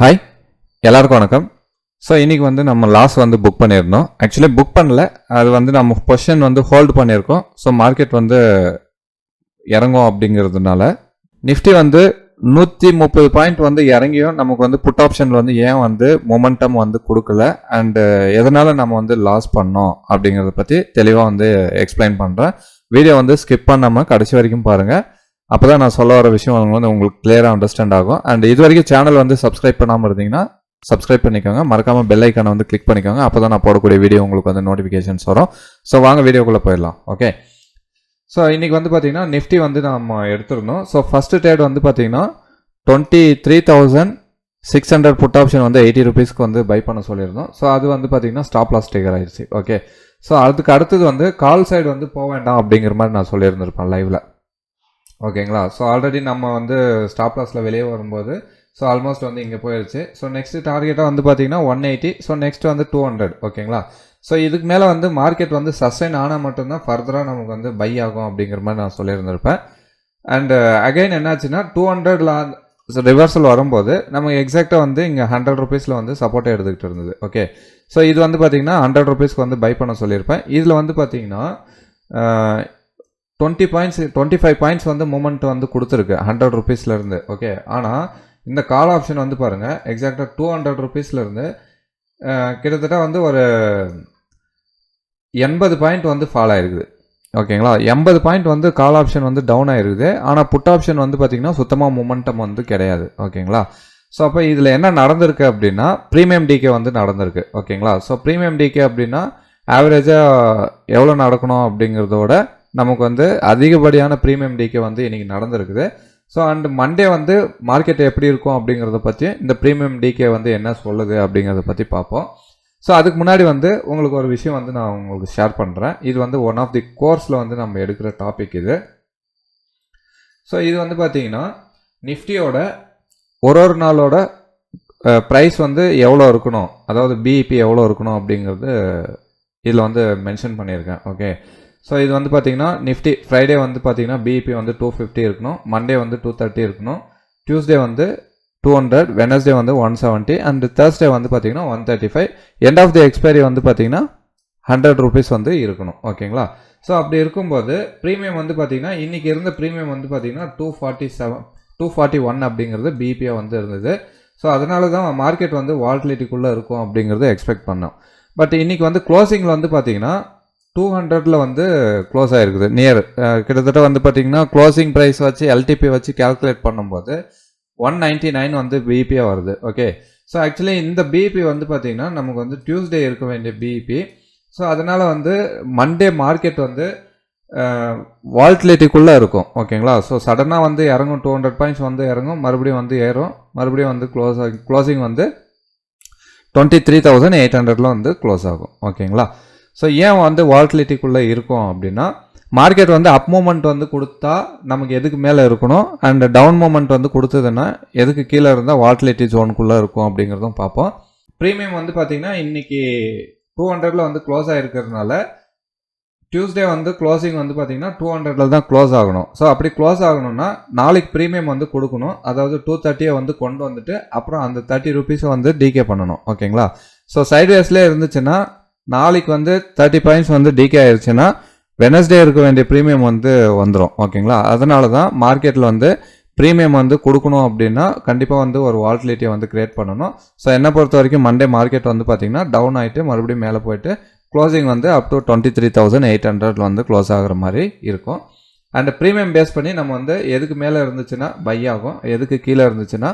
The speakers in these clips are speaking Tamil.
ஹாய் எல்லாருக்கும் வணக்கம். ஸோ இன்றைக்கி வந்து நம்ம லாஸ் வந்து புக் பண்ணியிருந்தோம். ஆக்சுவலி புக் பண்ணல. அது வந்து நம்ம பொசிஷன் வந்து ஹோல்டு பண்ணியிருக்கோம். ஸோ மார்க்கெட் வந்து இறங்கும் அப்படிங்கிறதுனால. நிஃப்டி வந்து நூற்றி முப்பது பாயிண்ட் வந்து இறங்கியும் நமக்கு வந்து புட் ஆப்ஷனில் வந்து ஏன் வந்து மொமெண்டம் வந்து கொடுக்கல? அண்டு எதனால் நம்ம வந்து லாஸ் பண்ணோம் அப்படிங்கிறத பற்றி தெளிவாக வந்து எக்ஸ்பிளைன் பண்ணுறேன் வீடியோ வந்து ஸ்கிப் பண்ணாமல் கடைசி வரைக்கும் பாருங்கள் அப்போ தான் நான் சொல்ல வர விஷயம் அவங்க வந்து உங்களுக்கு கிளியராக அண்டர்ஸ்டாண்ட் ஆகும். அண்ட் இது வரைக்கும் சேனல் வந்து சப்ஸ்கிரைப் பண்ணாமல் இருந்தீங்கன்னா சப்ஸ்கிரைப் பண்ணிக்கோங்க. மறக்காமல் பெல் ஐக்கானை வந்து கிளிக் பண்ணிக்கோங்க. அப்போ தான் நான் போடக்கூடிய வீடியோ உங்களுக்கு வந்து நோட்டிஃபிகேஷன்ஸ் வரும். ஸோ வாங்க வீடியோக்குள்ளே போயிடலாம். ஓகே ஸோ இன்றைக்கி வந்து பார்த்தீங்கன்னா நிஃப்டி வந்து நம்ம எடுத்துருந்தோம். ஸோ ஃபஸ்ட்டு ட்ரேட் வந்து பார்த்தீங்கன்னா twenty three thousand six hundred put option வந்து எயிட்டி ருபீஸ்க்கு வந்து பை பண்ண சொல்லியிருந்தோம். ஸோ அது வந்து பார்த்தீங்கன்னா ஸ்டாப் லாஸ் டிகர் ஆயிடுச்சு ஓகே ஸோ அதுக்கு அடுத்தது வந்து கால் சைடு வந்து போக வேண்டாம் அப்படிங்கிற மாதிரி நான் சொல்லியிருந்திருப்பேன் லைவில் ஓகேங்களா? ஸோ ஆல்ரெடி நம்ம வந்து ஸ்டாப் லாஸில் வெளியே வரும்போது ஸோ ஆல்மோஸ்ட் வந்து இங்கே போயிடுச்சு ஸோ நெக்ஸ்ட் டார்கெட்டாக வந்து பார்த்தீங்கன்னா ஒன் எயிட்டி ஸோ நெக்ஸ்ட் வந்து டூ ஹண்ட்ரட் ஓகேங்களா? ஸோ இதுக்கு மேலே வந்து மார்க்கெட் வந்து சஸ்டைன் ஆனால் மட்டும்தான் ஃபர்தராக நமக்கு வந்து பை ஆகும் அப்படிங்கிற மாதிரி நான் சொல்லியிருந்திருப்பேன். அண்டு அகைன் uh, என்னாச்சுன்னா டூ ஹண்ட்ரட்ல ரிவர்சல் வரும்போது நம்ம எக்ஸாக்டாக வந்து இங்கே ஹண்ட்ரட் ருபீஸில் வந்து சப்போர்ட்டை எடுத்துக்கிட்டு இருந்தது. ஓகே ஸோ இது வந்து பார்த்தீங்கன்னா ஹண்ட்ரட் ருபீஸ்க்கு வந்து பை பண்ண சொல்லியிருப்பேன். இதில் வந்து பார்த்தீங்கன்னா uh, twenty points twenty five points வந்து மூமெண்ட் வந்து கொடுத்துருக்கு ஹண்ட்ரட் ருபீஸ்லேருந்து ஓகே ஆனால் இந்த கால் ஆப்ஷன் வந்து பாருங்கள் எக்ஸாக்டாக டூ ஹண்ட்ரட் ருபீஸ்லேருந்து கிட்டத்தட்ட வந்து ஒரு எண்பது பாயிண்ட் வந்து ஃபால் ஆயிருக்குது ஓகேங்களா எண்பது பாயிண்ட் வந்து கால் ஆப்ஷன் வந்து டவுன் ஆயிருக்குது ஆனால் புட் ஆப்ஷன் வந்து பார்த்தீங்கன்னா சுத்தமாக மூமெண்டம் வந்து கிடையாது ஓகேங்களா ஸோ அப்போ இதில் என்ன நடந்திருக்கு அப்படின்னா ப்ரீமியம் டிகே வந்து நடந்திருக்கு ஓகேங்களா ஸோ ப்ரீமியம் டிகே அப்படின்னா ஆவரேஜாக எவ்வளோ நடக்கணும் அப்படிங்கிறதோட நமக்கு வந்து அதிகப்படியான ப்ரீமியம் டிகே வந்து இன்றைக்கி நடந்திருக்குது. ஸோ அண்ட் மண்டே வந்து மார்க்கெட் எப்படி இருக்கும் அப்படிங்கிறத பற்றி இந்த ப்ரீமியம் டிகே வந்து என்ன சொல்லுது அப்படிங்கிறத பற்றி பார்ப்போம். ஸோ அதுக்கு முன்னாடி வந்து உங்களுக்கு ஒரு விஷயம் வந்து நான் உங்களுக்கு ஷேர் பண்ணுறேன் இது வந்து ஒன் ஆஃப் தி கோர்ஸில் வந்து நம்ம எடுக்கிற டாபிக் இது. ஸோ இது வந்து பார்த்தீங்கன்னா நிஃப்டியோட ஒரு ஒரு நாளோட ப்ரைஸ் வந்து எவ்வளோ இருக்கணும்? அதாவது பிஇபி எவ்வளோ இருக்கணும் அப்படிங்கிறது இதில் வந்து மென்ஷன் பண்ணியிருக்கேன். ஓகே ஸோ இது வந்து பார்த்தீங்கன்னா நிஃப்டி ஃப்ரைடே வந்து பார்த்தீங்கன்னா பிஇபி வந்து டூ ஃபிஃப்டி இருக்கணும். மண்டே வந்து டூ தேர்ட்டி இருக்கணும். டியூஸ்டே வந்து டூ ஹண்ட்ரட் வெனஸ்டே வந்து ஒன் செவன்ட்டி அண்ட் தேர்ஸ்டே வந்து பார்த்தீங்கன்னா one thirty five end of the expiry வந்து பார்த்தீங்கன்னா ஹண்ட்ரட் ருபீஸ் வந்து இருக்கணும். ஓகேங்களா ஸோ அப்படி இருக்கும்போது ப்ரீமியம் வந்து பார்த்தீங்கன்னா இன்றைக்கி இருந்த ப்ரீமியம் வந்து பார்த்தீங்கன்னா two forty seven two forty one அப்படிங்கிறது பிபியாக வந்து இருந்தது. ஸோ அதனால தான் மார்க்கெட் வந்து வால்டிலிட்டிக்குள்ளே இருக்கும் அப்படிங்கிறத எக்ஸ்பெக்ட் பண்ணோம். பட் இன்றைக்கி வந்து க்ளோசிங்கில் வந்து பார்த்தீங்கன்னா டூ ஹண்ட்ரடில் வந்து க்ளோஸ் ஆகிருக்குது நியர் கிட்டத்தட்ட வந்து பார்த்தீங்கன்னா க்ளோசிங் ப்ரைஸ் வச்சு எல்டிபி வச்சு கேல்குலேட் பண்ணும்போது ஒன் நைன்ட்டி நைன் வந்து பிபியாக வருது. ஓகே ஸோ ஆக்சுவலி இந்த பிபி வந்து பார்த்தீங்கன்னா நமக்கு வந்து டியூஸ்டே இருக்க வேண்டிய பிபி ஸோ அதனால் வந்து மண்டே மார்க்கெட் வந்து வால்டிலிட்டிக்குள்ளே இருக்கும். ஓகேங்களா ஸோ சடனாக வந்து இறங்கும் டூ ஹண்ட்ரட் பாயிண்ட்ஸ் வந்து இறங்கும் மறுபடியும் வந்து ஏறும் மறுபடியும் வந்து க்ளோஸ் ஆகி க்ளோசிங் வந்து டுவெண்ட்டி த்ரீ தௌசண்ட் எயிட் ஹண்ட்ரடில் வந்து க்ளோஸ் ஆகும். ஓகேங்களா ஸோ ஏன் வந்து வால்டிலிட்டிக்குள்ளே இருக்கும் அப்படின்னா மார்க்கெட் வந்து அப் மூமெண்ட் வந்து கொடுத்தா நமக்கு எதுக்கு மேலே இருக்கணும்? அண்ட் டவுன் மூமெண்ட் வந்து கொடுத்ததுன்னா எதுக்கு கீழே இருந்தால் வால்டிலிட்டி ஜோனுக்குள்ளே இருக்கும் அப்படிங்கிறதும் பார்ப்போம். ப்ரீமியம் வந்து பார்த்தீங்கன்னா இன்னைக்கு டூ ஹண்ட்ரடில் வந்து க்ளோஸ் ஆகிருக்கிறதுனால டியூஸ்டே வந்து க்ளோசிங் வந்து பார்த்திங்கன்னா டூ ஹண்ட்ரடில் தான் க்ளோஸ் ஆகணும். ஸோ அப்படி க்ளோஸ் ஆகணும்னா நாளைக்கு ப்ரீமியம் வந்து கொடுக்கணும். அதாவது டூ தேர்ட்டியை வந்து கொண்டு வந்துட்டு அப்புறம் அந்த தேர்ட்டி ருபீஸை வந்து டிகே பண்ணணும். ஓகேங்களா ஸோ சைட்வேஸ்லேயே இருந்துச்சுன்னா நாளைக்கு வந்து தேர்ட்டி பாயிண்ட்ஸ் வந்து டிகே ஆயிடுச்சுன்னா வெனஸ்டே இருக்க வேண்டிய ப்ரீமியம் வந்து வந்துடும் ஓகேங்களா அதனால தான் மார்க்கெட்டில் வந்து ப்ரீமியம் வந்து கொடுக்கணும் அப்படின்னா கண்டிப்பாக வந்து ஒரு வால்டிலிட்டியை வந்து கிரியேட் பண்ணணும். ஸோ என்னை பொறுத்த வரைக்கும் மண்டே மார்க்கெட் வந்து பார்த்தீங்கன்னா டவுன் ஆகிட்டு மறுபடியும் மேலே போயிட்டு க்ளோசிங் வந்து up to twenty three thousand eight ஹண்ட்ரட்ல வந்து க்ளோஸ் ஆகிற மாதிரி இருக்கும். அண்ட் ப்ரீமியம் பேஸ் பண்ணி நம்ம வந்து எதுக்கு மேலே இருந்துச்சுன்னா பை ஆகும். எதுக்கு கீழே இருந்துச்சுன்னா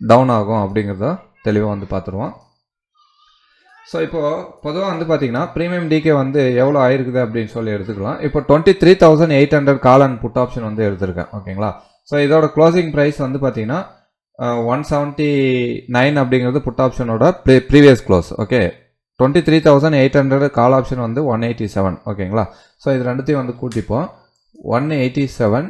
டவுன் ஆகும் அப்படிங்கிறத தெளிவாக வந்து பார்த்துருவோம் ஸோ இப்போது பொதுவாக வந்து பார்த்தீங்கன்னா ப்ரீமியம் டிகே வந்து எவ்வளோ ஆயிருக்குது அப்படின்னு சொல்லி எடுத்துக்கலாம். இப்போ twenty three thousand eight hundred call and put option வந்து எடுத்திருக்கேன். ஓகேங்களா ஸோ இதோட க்ளோசிங் ப்ரைஸ் வந்து பார்த்தீங்கன்னா ஒன் uh, செவன்ட்டி நைன் அப்படிங்கிறது put ஆப்ஷனோட pre previous close okay twenty three thousand eight hundred call option வந்து ஒன் எயிட்டி செவன் ஓகேங்களா ஸோ இது ரெண்டுத்தையும் வந்து கூட்டிப்போம். One eighty seven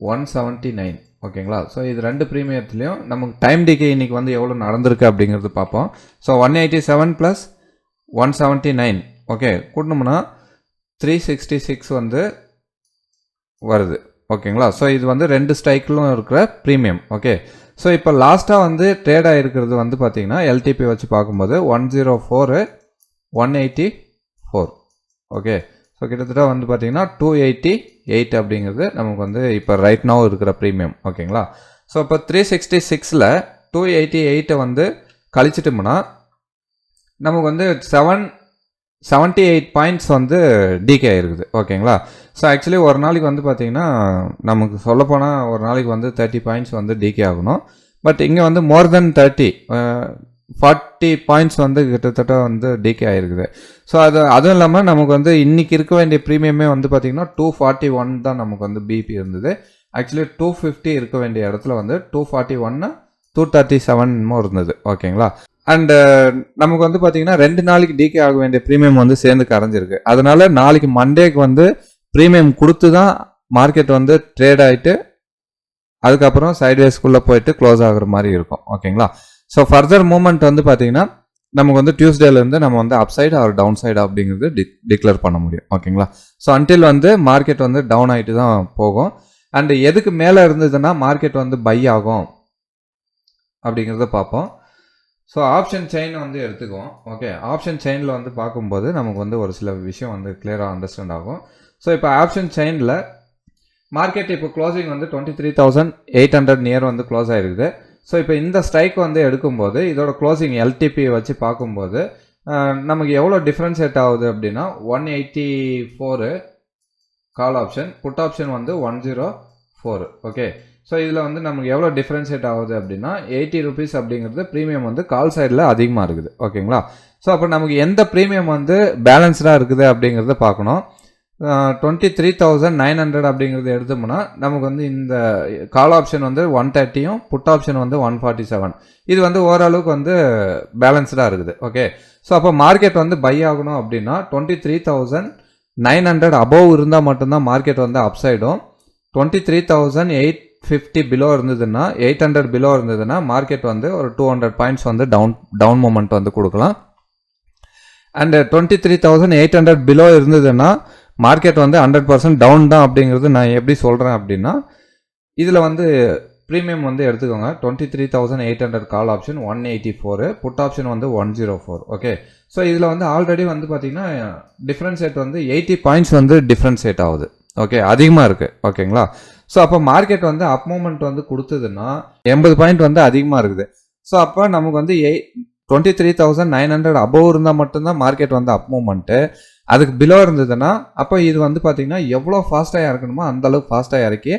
one seventy nine ஓகேங்களா? ஸோ இது ரெண்டு ப்ரீமியத்துலேயும் நமக்கு டைம் டிகே இன்னைக்கு வந்து எவ்வளோ நடந்திருக்கு அப்படிங்கிறது பார்ப்போம். So one eighty seven plus one seventy nine okay கூட்டணும்னா three sixty six வந்து வருது. ஓகேங்களா? ஸோ இது வந்து ரெண்டு ஸ்ட்ரைக்கிலும் இருக்கிற ப்ரீமியம் ஓகே ஸோ இப்போ லாஸ்ட்டாக வந்து ட்ரேட் ஆகிருக்கிறது வந்து பார்த்தீங்கன்னா எல்டிபி வச்சு பார்க்கும்போது one zero four one eighty four okay so கிட்டத்தட்ட வந்து பார்த்திங்கன்னா டூ எயிட்டி எயிட் அப்படிங்கிறது நமக்கு வந்து இப்போ ரைட் now இருக்கிற ப்ரீமியம் ஓகேங்களா? ஸோ இப்போ த்ரீ சிக்ஸ்டி சிக்ஸில் டூ எயிட்டி எயிட்டை வந்து கழிச்சிட்டோம்னா நமக்கு வந்து செவன் செவன்ட்டி எயிட் பாயிண்ட்ஸ் வந்து டிகே ஆகிருக்குது ஓகேங்களா? ஸோ ஆக்சுவலி ஒரு நாளைக்கு வந்து பார்த்திங்கன்னா நமக்கு சொல்லப்போனால் ஒரு நாளைக்கு வந்து தேர்ட்டி பாயிண்ட்ஸ் வந்து டிகே ஆகணும். பட் இங்கே வந்து more then thirty forty points வந்து கிட்டத்தட்ட வந்து டிகே ஆகிருக்குது ஸோ அது அதுவும் இல்லாமல் நமக்கு வந்து இன்னைக்கு இருக்க வேண்டிய ப்ரீமியமே வந்து பார்த்திங்கன்னா டூ ஃபார்ட்டி ஒன் தான் நமக்கு வந்து பிபி இருந்தது. ஆக்சுவலி டூ ஃபிஃப்டி இருக்க வேண்டிய இடத்துல வந்து டூ ஃபார்ட்டி ஒன்னு டூ தேர்ட்டி செவன்மோ இருந்தது. ஓகேங்களா அண்டு நமக்கு வந்து பார்த்தீங்கன்னா ரெண்டு நாளைக்கு டிகே ஆக வேண்டிய ப்ரீமியம் வந்து சேர்ந்து கரைஞ்சிருக்கு. அதனால நாளைக்கு மண்டேக்கு வந்து ப்ரீமியம் கொடுத்து தான் மார்க்கெட் வந்து ட்ரேட் ஆகிட்டு அதுக்கப்புறம் சைட்வேஸ்க்குள்ளே போயிட்டு க்ளோஸ் ஆகுற மாதிரி இருக்கும். ஓகேங்களா ஸோ ஃபர்தர் மூமெண்ட் வந்து பார்த்தீங்கன்னா நமக்கு வந்து டியூஸ்டேலேருந்து நம்ம வந்து up side or down side அப்படிங்கிறது டி டிக்ளேர் பண்ண முடியும். ஓகேங்களா ஸோ அன்டில் வந்து மார்க்கெட் வந்து டவுன் ஆகிட்டு தான் போகும். அண்ட் எதுக்கு மேலே இருந்ததுன்னா மார்க்கெட் வந்து பை ஆகும் அப்படிங்கிறத பார்ப்போம். ஸோ ஆப்ஷன் செயின் வந்து எடுத்துக்குவோம். ஓகே ஆப்ஷன் செயினில் வந்து பார்க்கும்போது நமக்கு வந்து ஒரு சில விஷயம் வந்து கிளியராக அண்டர்ஸ்டாண்ட் ஆகும். ஸோ இப்போ ஆப்ஷன் செயினில் மார்க்கெட் இப்போ க்ளோசிங் வந்து twenty three thousand eight hundred near வந்து க்ளோஸ் ஆகிருக்குது ஸோ இப்போ இந்த ஸ்ட்ரைக் வந்து எடுக்கும்போது இதோட க்ளோசிங் எல்டிபி வச்சு பார்க்கும்போது நமக்கு எவ்வளோ டிஃப்ரென்ஷியேட் ஆகுது அப்படின்னா one eighty four call option put option வந்து one zero four okay so இதில் வந்து நமக்கு எவ்வளோ டிஃப்ரென்ஷியேட் ஆகுது அப்படின்னா எயிட்டி ருபீஸ் அப்படிங்கிறது ப்ரீமியம் வந்து கால் சைடில் அதிகமாக இருக்குது. ஓகேங்களா ஸோ அப்போ நமக்கு எந்த ப்ரீமியம் வந்து பேலன்ஸ்டாக இருக்குது அப்படிங்கிறத பார்க்கணும். Twenty three thousand nine hundred அப்படிங்கிறது எடுத்தோம்னா நமக்கு வந்து இந்த கால் ஆப்ஷன் வந்து ஒன் தேர்ட்டியும் புட் ஆப்ஷன் வந்து ஒன் ஃபார்ட்டி செவன் இது வந்து ஓரளவுக்கு வந்து பேலன்ஸ்டாக இருக்குது ஓகே ஸோ அப்போ மார்க்கெட் வந்து பை ஆகணும் அப்படின்னா twenty three thousand nine hundred above இருந்தால் மட்டும்தான் மார்க்கெட் வந்து அப் சைடும் twenty three thousand eight fifty below இருந்ததுன்னா எயிட் ஹண்ட்ரட் பிலோ இருந்ததுன்னா மார்க்கெட் வந்து ஒரு டூ ஹண்ட்ரட் பாயிண்ட்ஸ் வந்து டவுன் டவுன் மூமெண்ட் வந்து கொடுக்கலாம். And twenty three thousand eight hundred below இருந்ததுன்னா மார்க்கெட் வந்து ஹண்ட்ரட் பர்சன்ட் டவுன் தான் அப்படிங்கிறது நான் எப்படி சொல்கிறேன் அப்படின்னா இதில் வந்து ப்ரீமியம் வந்து எடுத்துக்கோங்க. Twenty three thousand eight hundred call option one eighty four put option வந்து one zero four okay so இதில் வந்து ஆல்ரெடி வந்து பார்த்தீங்கன்னா டிஃப்ரென்ஷியேட் வந்து எயிட்டி பாயிண்ட்ஸ் வந்து டிஃப்ரென்ஷியேட் ஆகுது ஓகே அதிகமாக இருக்குது ஓகேங்களா? ஸோ அப்போ மார்க்கெட் வந்து அப் மூமெண்ட் வந்து கொடுத்ததுன்னா எண்பது பாயிண்ட் வந்து அதிகமாக இருக்குது. ஸோ அப்போ நமக்கு வந்து eight twenty three thousand nine hundred above இருந்தால் மட்டும்தான் மார்க்கெட் வந்து அப் மூமெண்ட்டு அதுக்கு பிலோ இருந்ததுன்னா அப்போ இது வந்து பார்த்தீங்கன்னா எவ்வளோ ஃபாஸ்ட்டாக இறக்கணுமோ அந்தளவுக்கு ஃபாஸ்ட்டாக இறக்கி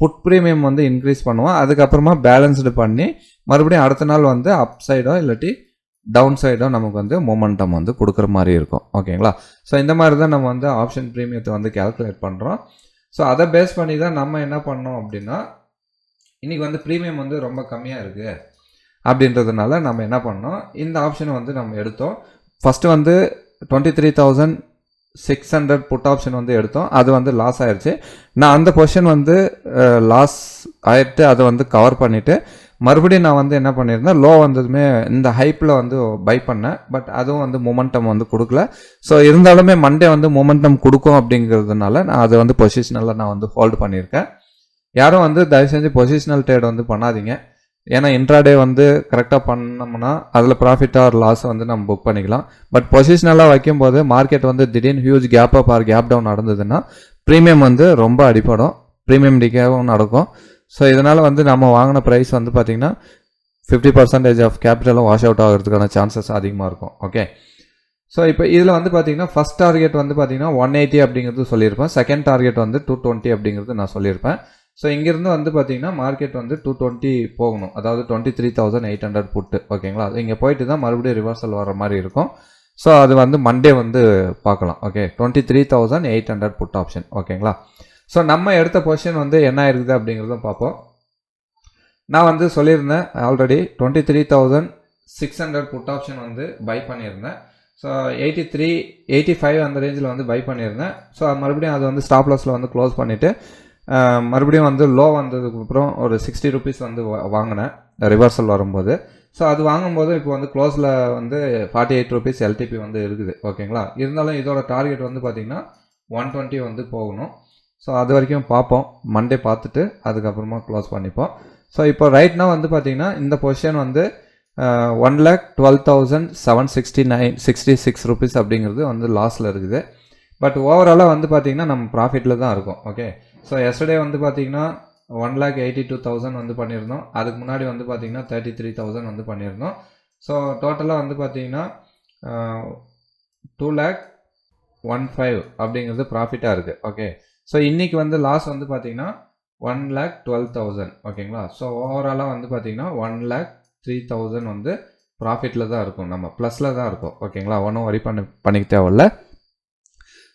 புட் ப்ரீமியம் வந்து இன்க்ரீஸ் பண்ணுவோம். அதுக்கப்புறமா பேலன்ஸ்டு பண்ணி மறுபடியும் அடுத்த நாள் வந்து அப் சைடோ இல்லாட்டி டவுன் சைடோ நமக்கு வந்து மொமெண்டம் வந்து கொடுக்குற மாதிரி இருக்கும். ஓகேங்களா ஸோ இந்த மாதிரி தான் நம்ம வந்து ஆப்ஷன் ப்ரீமியத்தை வந்து கேல்குலேட் பண்ணுறோம் ஸோ அதை பேஸ் பண்ணி தான் நம்ம என்ன பண்ணோம் அப்படின்னா இன்றைக்கி வந்து ப்ரீமியம் வந்து ரொம்ப கம்மியாக இருக்குது அப்படின்றதுனால நம்ம என்ன பண்ணோம் இந்த ஆப்ஷனை வந்து நம்ம எடுத்தோம். ஃபஸ்ட்டு வந்து twenty three thousand six hundred put option வந்து எடுத்தோம். அது வந்து லாஸ் ஆயிடுச்சு நான் அந்த பொசிஷன் வந்து லாஸ் ஆயிட்டு அதை வந்து கவர் பண்ணிவிட்டு மறுபடியும் நான் வந்து என்ன பண்ணியிருந்தேன் லோ வந்ததுமே இந்த ஹைப்பில் வந்து பை பண்ணேன். பட் அதுவும் வந்து மொமெண்டம் வந்து கொடுக்கல. ஸோ இருந்தாலுமே மண்டே வந்து மொமெண்டம் கொடுக்கும் அப்படிங்கிறதுனால நான் அதை வந்து பொசிஷனலில் நான் வந்து ஹோல்டு பண்ணியிருக்கேன். யாரும் வந்து தயவு செஞ்சு பொசிஷனல் ட்ரேட் வந்து பண்ணாதீங்க. ஏன்னா இன்ட்ராடே வந்து கரெக்டாக பண்ணோம்னா அதில் ப்ராஃபிட் ஆர் லாஸ் வந்து நம்ம புக் பண்ணிக்கலாம். பட் பொசிஷனலாக வைக்கும்போது மார்க்கெட் வந்து திடீர்னு huge gap up or gap down நடந்ததுன்னா ப்ரீமியம் வந்து ரொம்ப அடிப்படும் ப்ரீமியம் டிகேவும் நடக்கும். ஸோ இதனால் வந்து நம்ம வாங்கின ப்ரைஸ் வந்து பார்த்திங்கன்னா ஃபிஃப்டி பர்சன்டேஜ் ஆஃப் கேபிட்டலும் வாஷ் அவுட் ஆகிறதுக்கான சான்சஸ் அதிகமாக இருக்கும். ஓகே ஸோ இப்போ இதில் வந்து பார்த்தீங்கன்னா ஃபஸ்ட் டார்கெட் வந்து பார்த்தீங்கன்னா ஒன் எயிட்டி அப்படிங்கிறது சொல்லியிருப்பேன். செகண்ட் டார்கெட் வந்து டூ டுவெண்ட்டி அப்படிங்கிறது நான் சொல்லியிருப்பேன். ஸோ இங்கேருந்து வந்து பார்த்தீங்கன்னா மார்க்கெட் வந்து டூ டுவெண்ட்டி போகணும். அதாவது twenty three thousand eight hundred put ஓகேங்களா இங்கே போயிட்டு தான் மறுபடியும் ரிவர்சல் வர மாதிரி இருக்கும். ஸோ அது வந்து மண்டே வந்து பார்க்கலாம் okay twenty three thousand eight hundred put option ஓகேங்களா ஸோ நம்ம எடுத்த பொசிஷன் வந்து என்ன இருக்குது அப்படிங்கிறத பார்ப்போம். நான் வந்து சொல்லியிருந்தேன் already twenty three thousand six hundred put option வந்து பை பண்ணியிருந்தேன். So eighty three eighty five அந்த ரேஞ்சில் வந்து பை பண்ணியிருந்தேன். ஸோ மறுபடியும் அது வந்து ஸ்டாப் லாஸில் வந்து க்ளோஸ் பண்ணிவிட்டு மறுபடியும் வந்து லோ வந்ததுக்கப்புறம் ஒரு சிக்ஸ்டி ருபீஸ் வந்து வாங்கினேன். ரிவர்சல் வரும்போது. ஸோ அது வாங்கும்போது இப்போ வந்து க்ளோஸில் வந்து ஃபார்ட்டி எயிட் ருபீஸ் எல்டிபி வந்து இருக்குது. ஓகேங்களா இருந்தாலும் இதோட டார்கெட் வந்து பார்த்திங்கன்னா ஒன் டுவெண்ட்டி வந்து போகணும். ஸோ அது வரைக்கும் பார்ப்போம். மண்டே பார்த்துட்டு அதுக்கப்புறமா க்ளோஸ் பண்ணிப்போம். ஸோ இப்போ ரைட்னா வந்து பார்த்திங்கன்னா இந்த பொசிஷன் வந்து one lakh twelve thousand seven sixty nine sixty six rupees அப்படிங்கிறது வந்து லாஸில் இருக்குது. பட் ஓவராலாக வந்து பார்த்தீங்கன்னா நம்ம ப்ராஃபிட்டில் தான் இருக்கும். ஓகே ஸோ எஸ்டர்டே வந்து பார்த்தீங்கன்னா one lakh eighty two thousand வந்து பண்ணியிருந்தோம் அதுக்கு முன்னாடி வந்து பார்த்தீங்கன்னா தேர்ட்டி த்ரீ தௌசண்ட் வந்து பண்ணியிருந்தோம் ஸோ டோட்டலாக வந்து பார்த்தீங்கன்னா டூ லேக் ஒன் ஃபைவ் அப்படிங்கிறது ப்ராஃபிட்டாக இருக்குது ஓகே ஸோ இன்றைக்கி வந்து லாஸ் வந்து பார்த்தீங்கன்னா ஒன் லேக் டுவெல் தௌசண்ட் ஓகேங்களா ஸோ ஓவராலாக வந்து பார்த்தீங்கன்னா ஒன் லேக் த்ரீ தௌசண்ட் வந்து ப்ராஃபிட்டில் தான் இருக்கும். நம்ம ப்ளஸில் தான் இருக்கும். ஓகேங்களா ஒன்றும் வரி பண்ண பண்ணிக்க தேவையில்ல.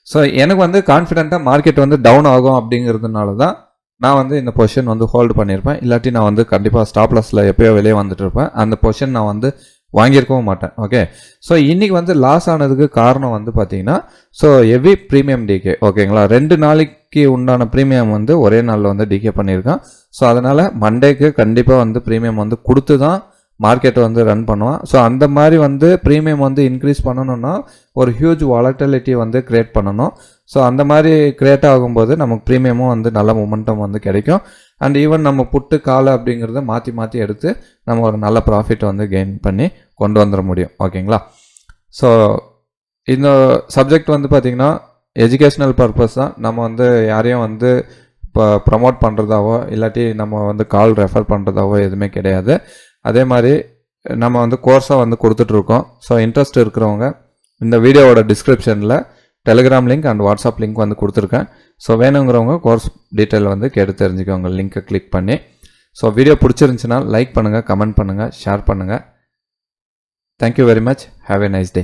ஸோ எனக்கு வந்து கான்ஃபிடென்ட்டாக மார்க்கெட் வந்து டவுன் ஆகும் அப்படிங்கிறதுனால தான் நான் வந்து இந்த பொசிஷன் வந்து ஹோல்டு பண்ணியிருப்பேன் இல்லாட்டி நான் வந்து கண்டிப்பாக ஸ்டாப் லாஸில் எப்போயோ வெளியே வந்துட்டு இருப்பேன் அந்த பொசிஷன் நான் வந்து வாங்கியிருக்கவும் மாட்டேன். ஓகே ஸோ இன்றைக்கி வந்து லாஸ் ஆனதுக்கு காரணம் வந்து பார்த்தீங்கன்னா ஸோ ஹெவி ப்ரீமியம் டிகே ஓகேங்களா ரெண்டு நாளைக்கு உண்டான ப்ரீமியம் வந்து ஒரே நாளில் வந்து டிகே பண்ணியிருக்கான். ஸோ அதனால் மண்டேக்கு கண்டிப்பாக வந்து ப்ரீமியம் வந்து கொடுத்து தான் மார்க்கெட் வந்து ரன் பண்ணுவான். ஸோ அந்த மாதிரி வந்து ப்ரீமியம் வந்து இன்க்ரீஸ் பண்ணணும்னா ஒரு ஹியூஜ் வாலட்டிலிட்டி வந்து க்ரியேட் பண்ணணும். ஸோ அந்த மாதிரி க்ரியேட் ஆகும்போது நமக்கு ப்ரீமியமும் வந்து நல்ல மொமெண்டம் வந்து கிடைக்கும். அண்ட் ஈவன் நம்ம புட்டு காலை அப்படிங்கிறத மாற்றி மாற்றி எடுத்து நம்ம ஒரு நல்ல ப்ராஃபிட் வந்து கெயின் பண்ணி கொண்டு வந்துட முடியும். ஓகேங்களா ஸோ இந்த சப்ஜெக்ட் வந்து பார்த்திங்கன்னா எஜுகேஷ்னல் பர்பஸ் தான். நம்ம வந்து யாரையும் வந்து இப்போ ப்ரமோட் பண்ணுறதாவோ இல்லாட்டி நம்ம வந்து கால் ரெஃபர் பண்ணுறதாவோ எதுவுமே கிடையாது. அதே மாதிரி நம்ம வந்து கோர்ஸாக வந்து கொடுத்துட்ருக்கோம். ஸோ இன்ட்ரெஸ்ட் இருக்கிறவங்க இந்த வீடியோவோட டிஸ்கிரிப்ஷனில் Telegram link and WhatsApp link வந்து கொடுத்துருக்கேன். ஸோ வேணுங்கிறவங்க கோர்ஸ் டீட்டெயில் வந்து கேட்டு தெரிஞ்சுக்கோங்க. லிங்க்கை கிளிக் பண்ணி. ஸோ வீடியோ பிடிச்சிருந்துச்சுன்னா லைக் பண்ணுங்கள் கமெண்ட் பண்ணுங்கள் ஷேர் பண்ணுங்கள் thank you very much have a nice day